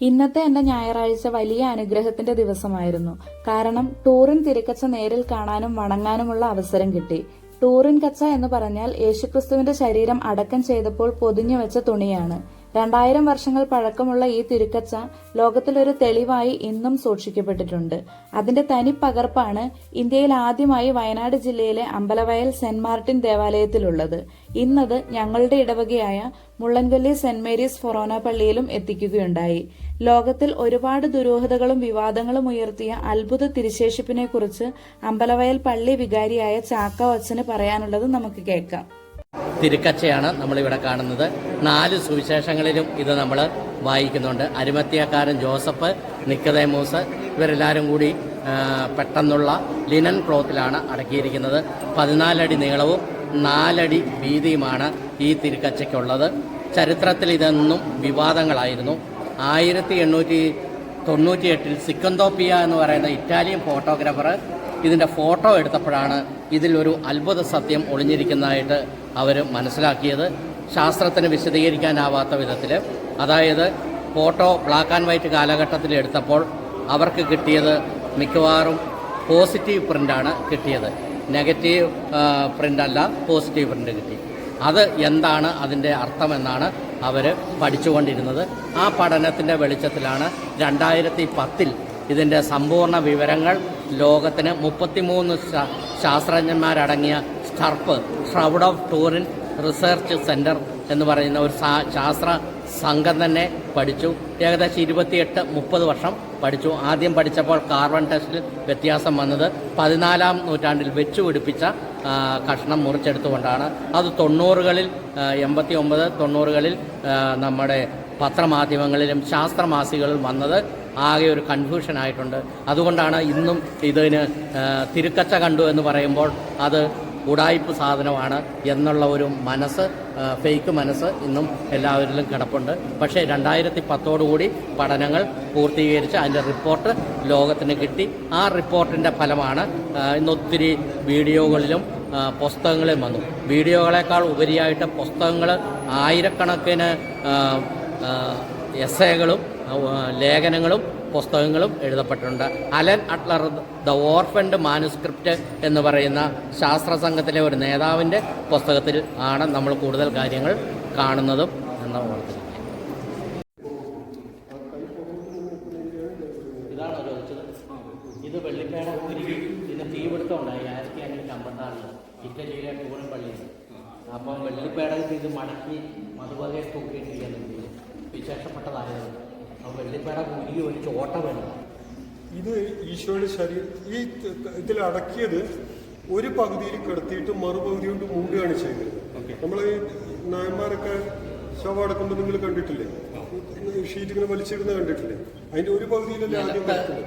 ഇന്നത്തെ എന്റെ ഞായറാഴ്ച വലിയ അനുഗ്രഹത്തിന്റെ ദിവസമായിരുന്നു. കാരണം ടൂറിൻ തിരക്കച്ച നേരിൽ കാണാനും വണങ്ങാനുമുള്ള അവസരം കിട്ടി. ടൂറിൻ കച്ച എന്ന് പറഞ്ഞാൽ യേശുക്രിസ്തുവിന്റെ ശരീരം അടക്കം ചെയ്തപ്പോൾ പൊതിഞ്ഞു വെച്ച തുണിയാണ്. രണ്ടായിരം വർഷങ്ങൾ പഴക്കമുള്ള ഈ തിരുക്കച്ച ലോകത്തിലൊരു തെളിവായി ഇന്നും സൂക്ഷിക്കപ്പെട്ടിട്ടുണ്ട്. അതിന്റെ തനി പകർപ്പാണ് ഇന്ത്യയിൽ ആദ്യമായി വയനാട് ജില്ലയിലെ അമ്പലവയൽ സെന്റ് മാർട്ടിൻ ദേവാലയത്തിലുള്ളത്. ഇന്നത് ഞങ്ങളുടെ ഇടവകയായ മുള്ളൻകൊല്ലി സെന്റ് മേരീസ് ഫൊറോന പള്ളിയിലും എത്തിക്കുകയുണ്ടായി. ലോകത്തിൽ ഒരുപാട് ദുരൂഹതകളും വിവാദങ്ങളും ഉയർത്തിയ അത്ഭുത തിരുശേഷിപ്പിനെ കുറിച്ച് അമ്പലവയൽ പള്ളി വികാരിയായ ചാക്ക വച്ചന് പറയാനുള്ളത് നമുക്ക് കേൾക്കാം. തിരുക്കച്ചയാണ് നമ്മളിവിടെ കാണുന്നത്. നാല് സുവിശേഷങ്ങളിലും ഇത് നമ്മൾ വായിക്കുന്നുണ്ട്. അരിമത്തിയക്കാരൻ ജോസഫ് നിക്കതേമൂസ് ഇവരെല്ലാവരും കൂടി പെട്ടെന്നുള്ള ലിനൻ ക്ലോത്തിലാണ് അടക്കിയിരിക്കുന്നത്. പതിനാലടി നീളവും നാലടി വീതിയുമാണ് ഈ തിരുക്കച്ചയ്ക്കുള്ളത്. ചരിത്രത്തിൽ ഇതെന്നും വിവാദങ്ങളായിരുന്നു. ആയിരത്തി എണ്ണൂറ്റി തൊണ്ണൂറ്റിയെട്ടിൽ സിക്കന്തോപ്പിയ എന്ന് പറയുന്ന ഇറ്റാലിയൻ ഫോട്ടോഗ്രാഫർ ഇതിന്റെ ഫോട്ടോ എടുത്തപ്പോഴാണ് ഇതിലൊരു അത്ഭുത സത്യം ഒളിഞ്ഞിരിക്കുന്നതായിട്ട് അവർ മനസ്സിലാക്കിയത്. ശാസ്ത്രത്തിന് വിശദീകരിക്കാനാവാത്ത വിധത്തിൽ അതായത് ഫോട്ടോ ബ്ലാക്ക് ആൻഡ് വൈറ്റ് കാലഘട്ടത്തിൽ എടുത്തപ്പോൾ അവർക്ക് കിട്ടിയത് മിക്കവാറും പോസിറ്റീവ് പ്രിന്റാണ് കിട്ടിയത്. നെഗറ്റീവ് പ്രിന്റല്ല പോസിറ്റീവ് പ്രിന്റ് കിട്ടി. അത് എന്താണ് അതിന്റെ അർത്ഥമെന്നാണ് അവർ പഠിച്ചുകൊണ്ടിരുന്നത്. ആ പഠനത്തിന്റെ വെളിച്ചത്തിലാണ് രണ്ടായിരത്തി പത്തിൽ ഇതിന്റെ സമ്പൂർണ വിവരങ്ങൾ ലോകത്തിന് മുപ്പത്തിമൂന്ന് ശാസ്ത്രജ്ഞന്മാരടങ്ങിയ STURP shroud of Turin research centre എന്ന് പറയുന്ന ഒരു ശാസ്ത്ര സംഘം തന്നെ പഠിച്ചു. ഏകദേശം ഇരുപത്തിയെട്ട് മുപ്പത് വർഷം പഠിച്ചു. ആദ്യം പഠിച്ചപ്പോൾ കാർബൺ ടെസ്റ്റിൽ വ്യത്യാസം വന്നത് പതിനാലാം നൂറ്റാണ്ടിൽ വെച്ചു പിടിപ്പിച്ച കഷ്ണം മുറിച്ചെടുത്തുകൊണ്ടാണ്. അത് തൊണ്ണൂറുകളിൽ എൺപത്തി ഒമ്പത് തൊണ്ണൂറുകളിൽ നമ്മുടെ പത്രമാധ്യമങ്ങളിലും ശാസ്ത്രമാസികളിലും വന്നത്. ആകെ ഒരു കൺഫ്യൂഷൻ ആയിട്ടുണ്ട്. അതുകൊണ്ടാണ് ഇന്നും ഇതിന് തിരുക്കച്ച കണ്ടു എന്ന് പറയുമ്പോൾ അത് ഉടായ്പ് സാധനമാണ് എന്നുള്ള ഒരു മനസ്സ് ഫേക്ക് മനസ്സ് ഇന്നും എല്ലാവരിലും കിടപ്പുണ്ട്. പക്ഷേ രണ്ടായിരത്തി പത്തോടുകൂടി പഠനങ്ങൾ പൂർത്തീകരിച്ച് അതിന്റെ റിപ്പോർട്ട് ലോകത്തിന് കിട്ടി. ആ റിപ്പോർട്ടിന്റെ ഫലമാണ് ഇന്നൊത്തിരി വീഡിയോകളിലും പുസ്തകങ്ങളിലും വന്നു. വീഡിയോകളെക്കാൾ ഉപരിയായിട്ട് പുസ്തകങ്ങൾ ആയിരക്കണക്കിന് എസ്സേകളും ലേഖനങ്ങളും പുസ്തകങ്ങളും എഴുതപ്പെട്ടിട്ടുണ്ട്. Alan Adler the orphaned manuscript എന്ന് പറയുന്ന ശാസ്ത്ര സംഘത്തിലെ ഒരു നേതാവിന്റെ പുസ്തകത്തിൽ ആണ് നമ്മൾ കൂടുതൽ കാര്യങ്ങൾ കാണുന്നതും എന്ന ഓർത്തിരിക്കുക ഉണ്ടായി അപ്പം വെള്ളിപ്പേടകത്ത് ഇത് മടക്കി മധുവകയെ തൂക്കിയിട്ടിരിക്കുന്നു വിശേഷപ്പെട്ടതായത്. അപ്പോൾ വെള്ളിപ്പേട ഉരുകി ഒരു ചോട്ട വേണം ഇത് ഈശോയുടെ ശരീരം ഈ ഇതിൽ അടക്കിയത് ഒരു പകുതിയിൽ കിടത്തിയിട്ട് മറുപകുതി കൊണ്ട് മൂടുകയാണ് ചെയ്യുന്നത് നമ്മൾ നായന്മാരൊക്കെ ശവം അടക്കുമ്പോൾ നിങ്ങൾ കണ്ടിട്ടില്ലേ? ഷീറ്റ് ഇങ്ങനെ വലിച്ചിടുന്ന കണ്ടിട്ടില്ലേ? അതിന്റെ ഒരു പകുതിയിലല്ലേ ആദ്യം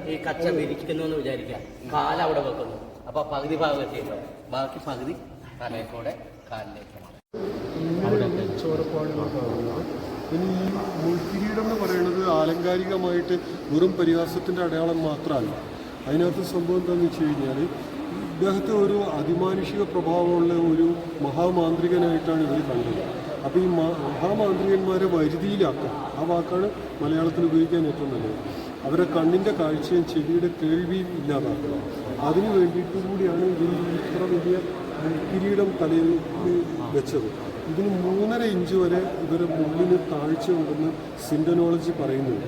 ഈ കച്ച വിരിക്കുന്നു എന്ന് വിചാരിക്കുക കാല അവിടെ വെക്കുന്നു. അപ്പൊ പകുതി ഭാഗം എത്തിയല്ലോ ബാക്കി പകുതി തലയിൽ കൂടെ കാലിലേക്ക് ഇങ്ങനെയാണ് ചോരപ്പാടുകൾ കാണുന്നത് ഇനി ഈ മുൾക്കിരീടം എന്ന് പറയുന്നത് ആലങ്കാരികമായിട്ട് വെറും പരിഹാസത്തിന്റെ അടയാളം മാത്രമല്ല. അതിനകത്ത് സംഭവം എന്താണെന്ന് വെച്ച് കഴിഞ്ഞാൽ ഇദ്ദേഹത്തെ ഒരു അതിമാനുഷിക പ്രഭാവമുള്ള ഒരു മഹാമാന്ത്രികനായിട്ടാണ് ഇവർ കണ്ടത്. അപ്പോൾ ഈ മഹാമാന്ത്രികന്മാരെ വരുതിയിലാക്കുക ആ വാക്കാണ് മലയാളത്തിൽ ഉപയോഗിക്കാൻ ഏറ്റവും നല്ലത്. അവരെ കണ്ണിന്റെ കാഴ്ചയും ചെവിയുടെ കേൾവിയും ഇല്ലാതാക്കുക. അതിനു വേണ്ടിയിട്ട് കൂടിയാണ് ഇവർ ഇത്ര വലിയ കിരീടം തലയിൽ വെച്ചത്. ഇതിന് മൂന്നര ഇഞ്ച് വരെ ഇവരെ മുള്ളിന് താഴ്ച ഉണ്ടെന്ന് സിൻഡനോളജി പറയുന്നുണ്ട്.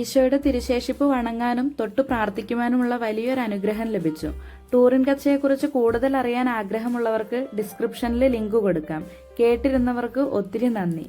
ഈശോയുടെ തിരുശേഷിപ്പ് വണങ്ങാനും തൊട്ടു പ്രാർത്ഥിക്കുവാനുമുള്ള വലിയൊരു അനുഗ്രഹം ലഭിച്ചു. ടൂറിൻ കച്ചയെക്കുറിച്ച് കൂടുതൽ അറിയാൻ ആഗ്രഹമുള്ളവർക്ക് ഡിസ്ക്രിപ്ഷനിൽ ലിങ്ക് കൊടുക്കാം. കേട്ടിരുന്നവർക്ക് ഒത്തിരി നന്ദി.